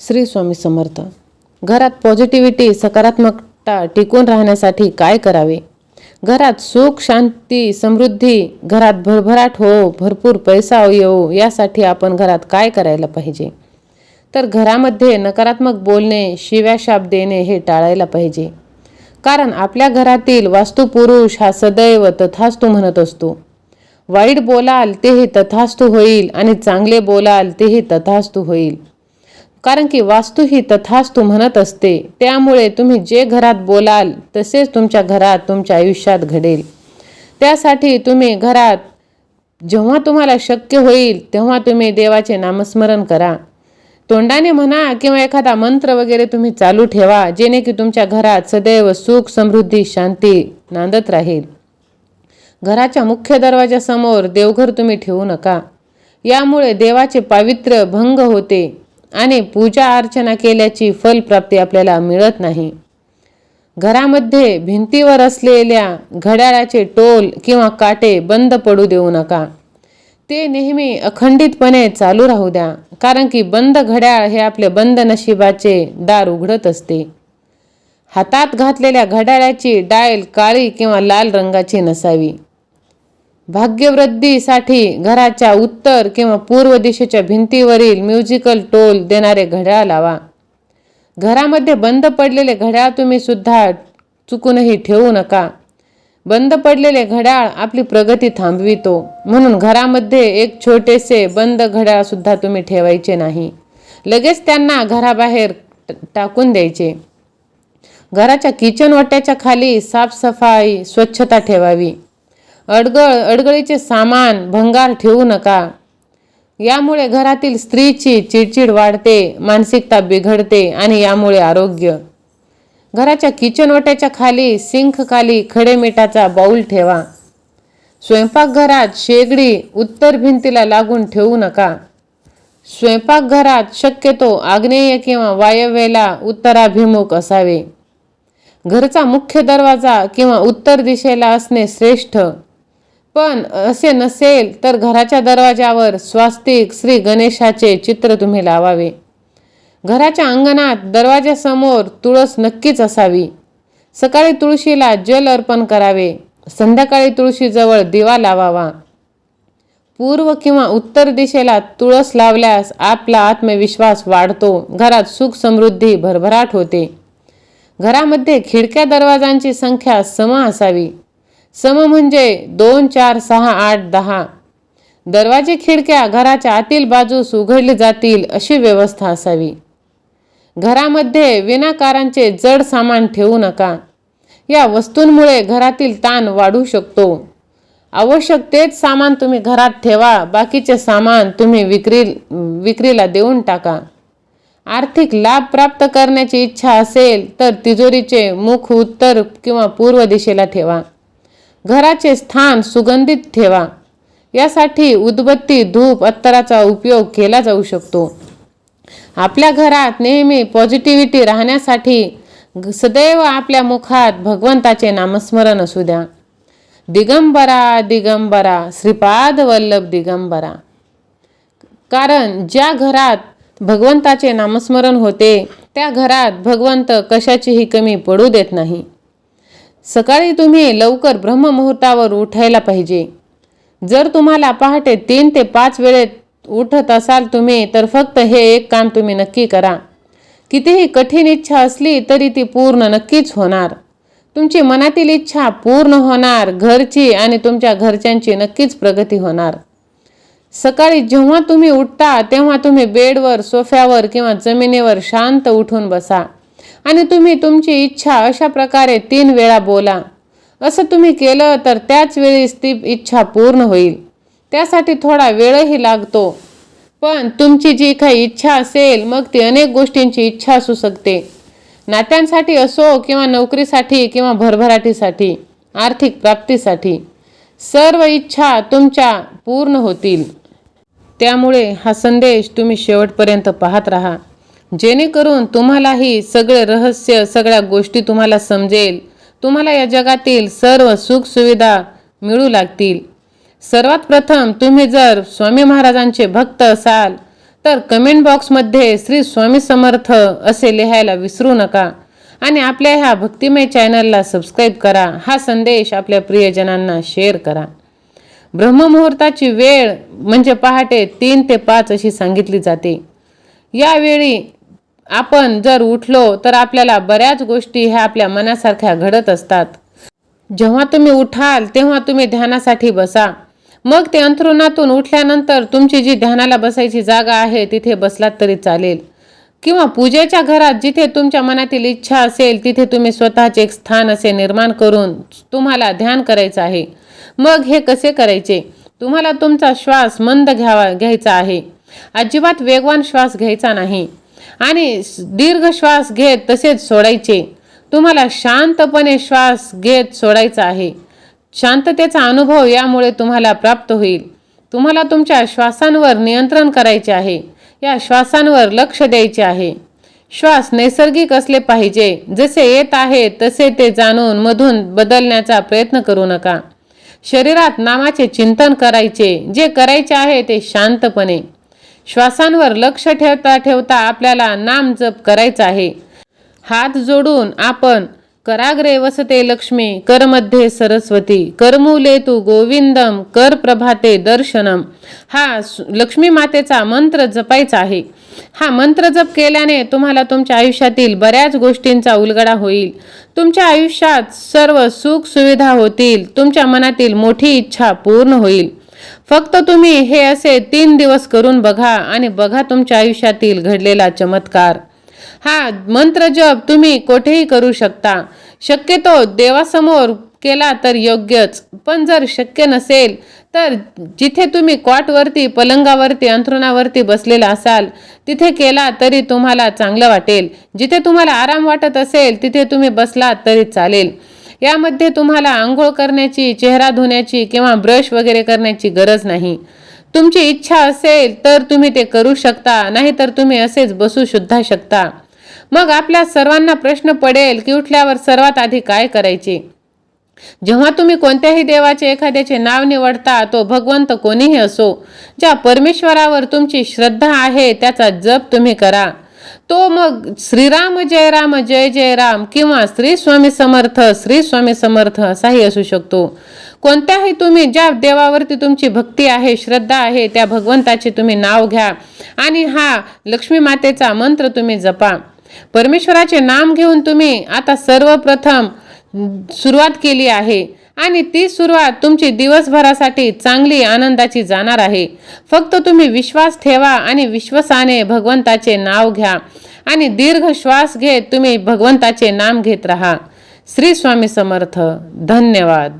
श्री स्वामी समर्थ. घरात पॉझिटिव्हिटी सकारात्मकता टिकून राहण्यासाठी काय करावे? घरात सुख शांती समृद्धी घरात भरभराट हो भरपूर पैसा येऊ यासाठी आपण घरात काय करायला पाहिजे? तर घरामध्ये नकारात्मक बोलणे शिव्याशाप देणे हे टाळायला पाहिजे. कारण आपल्या घरातील वास्तुपुरुष हा सदैव तथास्तू म्हणत असतो. वाईट बोलाल तेही तथास्तू होईल आणि चांगले बोलाल तेही तथास्तू होईल. कारण की वास्तू ही तथास्तू म्हणत असते. त्यामुळे तुम्ही जे घरात बोलाल तसेच तुमच्या घरात तुमच्या आयुष्यात घडेल. त्यासाठी तुम्ही घरात जेव्हा तुम्हाला शक्य होईल तेव्हा तुम्ही देवाचे नामस्मरण करा. तोंडाने म्हणा किंवा एखादा मंत्र वगैरे तुम्ही चालू ठेवा जेणे की तुमच्या घरात सदैव सुख समृद्धी शांती नांदत राहील. घराच्या मुख्य दरवाजासमोर देवघर तुम्ही ठेवू नका. यामुळे देवाचे पावित्र्य भंग होते. आणि पूजा अर्चना केल्याची फलप्राप्ती आपल्याला मिळत नाही. घरामध्ये भिंतीवर असलेल्या घड्याळाचे टोल किंवा काटे बंद पडू देऊ नका. ते नेहमी अखंडितपणे चालू राहू द्या कारण की बंद घड्याळ हे आपले बंद नशिबाचे दार उघडत असते. हातात घातलेल्या घड्याळाची डायल काळी किंवा लाल रंगाची नसावी. भाग्यवृद्धीसाठी घराच्या उत्तर किंवा पूर्व दिशेच्या भिंतीवरील म्युझिकल टोल देणारे घड्याळ लावा. घरामध्ये बंद पडलेले घड्याळ तुम्ही सुद्धा चुकूनही ठेवू नका. बंद पडलेले घड्याळ आपली प्रगती थांबवितो. म्हणून घरामध्ये एक छोटेसे बंद घड्याळ सुद्धा तुम्ही ठेवायचे नाही. लगेच त्यांना घराबाहेर टाकून द्यायचे. घराच्या किचन वाट्याच्या खाली साफसफाई स्वच्छता ठेवावी. अडगळ अडगळीचे सामान भंगार ठेवू नका. यामुळे घरातील स्त्रीची चिडचिड वाढते मानसिकता बिघडते आणि यामुळे आरोग्य. घराच्या किचन ओट्याच्या खाली सिंख खाली खडे मिठाचा बाऊल ठेवा. स्वयंपाकघरात शेगडी उत्तर भिंतीला लागून ठेवू नका. स्वयंपाकघरात शक्यतो आग्नेय किंवा वायव्येला उत्तराभिमुख असावे. घरचा मुख्य दरवाजा किंवा उत्तर दिशेला असणे श्रेष्ठ. पण असे नसेल तर घराच्या दरवाजावर स्वास्तिक श्री गणेशाचे चित्र तुम्ही लावावे. घराच्या अंगणात दरवाजासमोर तुळस नक्कीच असावी. सकाळी तुळशीला जल अर्पण करावे. संध्याकाळी तुळशीजवळ दिवा लावावा. पूर्व किंवा उत्तर दिशेला तुळस लावल्यास आपला आत्मविश्वास वाढतो. घरात सुख समृद्धी भरभराट होते. घरामध्ये खिडक्या दरवाजांची संख्या सम असावी. सम म्हणजे दोन चार सहा आठ दहा. दरवाजे खिडक्या घराच्या आतील बाजूस उघडली जातील अशी व्यवस्था असावी. घरामध्ये विनाकारांचे जड सामान ठेवू नका. या वस्तूंमुळे घरातील ताण वाढू शकतो. आवश्यक तेच सामान तुम्ही घरात ठेवा बाकीचे सामान तुम्ही विक्री विक्रीला देऊन टाका. आर्थिक लाभ प्राप्त करण्याची इच्छा असेल तर तिजोरीचे मुख उत्तर किंवा पूर्व दिशेला ठेवा. घराचे स्थान सुगंधित ठेवा. यासाठी उदबत्ती धूप अत्तराचा उपयोग केला जाऊ शकतो. आपल्या घरात नेहमी पॉझिटिव्हिटी राहण्यासाठी सदैव आपल्या मुखात भगवंताचे नामस्मरण असू द्या. दिगंबरा दिगंबरा श्रीपाद वल्लभ दिगंबरा. कारण ज्या घरात भगवंताचे नामस्मरण होते त्या घरात भगवंत कशाचीही कमी पडू देत नाही. सकाळी तुम्ही लवकर ब्रह्ममुहूर्तावर उठायला पाहिजे. जर तुम्हाला पहाटे तीन ते पाच वेळेत उठत असाल तुम्ही तर फक्त हे एक काम तुम्ही नक्की करा. कितीही कठीण इच्छा असली तरी ती पूर्ण नक्कीच होणार. तुमची मनातील इच्छा पूर्ण होणार घरची आणि तुमच्या घरच्यांची नक्कीच प्रगती होणार. सकाळी जेव्हा तुम्ही उठता तेव्हा तुम्ही बेडवर सोफ्यावर किंवा जमिनीवर शांत उठून बसा. आणि तुम्ही तुमची इच्छा अशा प्रकारे तीन वेळा बोला. असं तुम्ही केलं तर त्याच वेळीस ती इच्छा पूर्ण होईल. त्यासाठी थोडा वेळही लागतो. पण तुमची जी काही इच्छा असेल मग ती अनेक गोष्टींची इच्छा असू शकते. नात्यांसाठी असो किंवा नोकरीसाठी किंवा भरभराटीसाठी आर्थिक प्राप्तीसाठी सर्व इच्छा तुमच्या पूर्ण होतील. त्यामुळे हा संदेश तुम्ही शेवटपर्यंत पाहत राहा. जेणेकरून तुम्हालाही सगळे रहस्य सगळ्या गोष्टी तुम्हाला समजेल. तुम्हाला या जगातील सर्व सुखसुविधा मिळू लागतील. सर्वात प्रथम तुम्ही जर स्वामी महाराजांचे भक्त असाल तर कमेंट बॉक्समध्ये श्री स्वामी समर्थ असे लिहायला विसरू नका आणि आपल्या ह्या भक्तिमय चॅनलला सबस्क्राईब करा. हा संदेश आपल्या प्रियजनांना शेअर करा. ब्रह्ममुहूर्ताची वेळ म्हणजे पहाटे तीन ते पाच अशी सांगितली जाते. यावेळी आपण जर उठलो तर आपल्याला बऱ्याच गोष्टी ह्या आपल्या मनासारख्या घडत असतात. जेव्हा तुम्ही उठाल तेव्हा तुम्ही ध्यानासाठी बसा. मग ते अंथरुणातून उठल्यानंतर तुमची जी ध्यानाला बसायची जागा आहे तिथे बसलात तरी चालेल. किंवा पूजेच्या घरात जिथे तुमच्या मनातील इच्छा असेल तिथे तुम्ही स्वतःचे एक स्थान असे निर्माण करून तुम्हाला ध्यान करायचं आहे. मग हे कसे करायचे? तुम्हाला तुमचा श्वास मंद घ्यावा घ्यायचा आहे. अजिबात वेगवान श्वास घ्यायचा नाही. आणि दीर्घ श्वास घेत तसेच सोडायचे. तुम्हाला शांतपणे श्वास घेत सोडायचा आहे. शांततेचा अनुभव यामुळे तुम्हाला प्राप्त होईल. तुम्हाला तुमच्या श्वासांवर नियंत्रण करायचे आहे. या श्वासांवर लक्ष द्यायचे आहे. श्वास नैसर्गिक असले पाहिजे. जसे येत आहे तसे ते जाणून मधून बदलण्याचा प्रयत्न करू नका. शरीरात नामाचे चिंतन करायचे. जे करायचे आहे ते शांतपणे. श्वासांवर लक्ष ठेवता ठेवता आपल्याला नाम जप करायचा आहे. हात जोडून आपण कराग्रे वसते लक्ष्मी करमध्ये सरस्वती करमूले तू गोविंदम कर प्रभाते दर्शनम. हा लक्ष्मी मातेचा मंत्र जपायचा आहे. हा मंत्र जप केल्याने तुम्हाला तुमच्या आयुष्यातील बऱ्याच गोष्टींचा उलगडा होईल. तुमच्या आयुष्यात सर्व सुख सुविधा होतील. तुमच्या मनातील मोठी इच्छा पूर्ण होईल. फक्त तुम्ही हे असे तीन दिवस करून बघा आणि बघा तुमच्या आयुष्यातील घडलेला चमत्कार. हा मंत्र जप तुम्ही कोठेही करू शकता. शक्यतो देवासमोर केला तर योग्यच पण जर शक्य नसेल तर जिथे तुम्ही कॉटवरती पलंगावरती अंथरुणावरती बसलेला असाल तिथे केला तरी तुम्हाला चांगलं वाटेल. जिथे तुम्हाला आराम वाटत असेल तिथे तुम्ही बसलात तरी चालेल. यामध्ये तुम्हाला आंघोळ करण्याची चेहरा धुण्याची किंवा ब्रश वगैरे करण्याची गरज नाही. तुमची इच्छा असेल तर तुम्ही ते करू शकता नाहीतर तुम्ही असेच बसू सुद्धा शकता. मग आपल्या सर्वांना प्रश्न पडेल की उठल्यावर सर्वात आधी काय करायचे? जेव्हा तुम्ही कोणत्याही देवाचे एखाद्याचे नाव निवडता तो भगवंत कोणीही असो ज्या परमेश्वरावर तुमची श्रद्धा आहे त्याचा जप तुम्ही करा. तो मग श्रीराम जय राम जय जय राम किंवा श्री स्वामी समर्थ श्री स्वामी समर्थ असाही असू शकतो. कोणत्याही तुम्ही ज्या देवावरती तुमची भक्ती आहे श्रद्धा आहे त्या भगवंताचे तुम्ही नाव घ्या आणि हा लक्ष्मी मातेचा मंत्र तुम्ही जपा. परमेश्वराचे नाम घेऊन तुम्ही आता सर्वप्रथम सुरुवात केली आहे. आणि ती सुरुवात तुमची दिवसभरासाठी चांगली आनंदाची जाणार आहे. फक्त तुम्ही विश्वास ठेवा आणि विश्वासाने भगवंताचे नाव घ्या आणि दीर्घ श्वास घेत तुम्ही भगवंताचे नाम घेत राहा. श्री स्वामी समर्थ. धन्यवाद.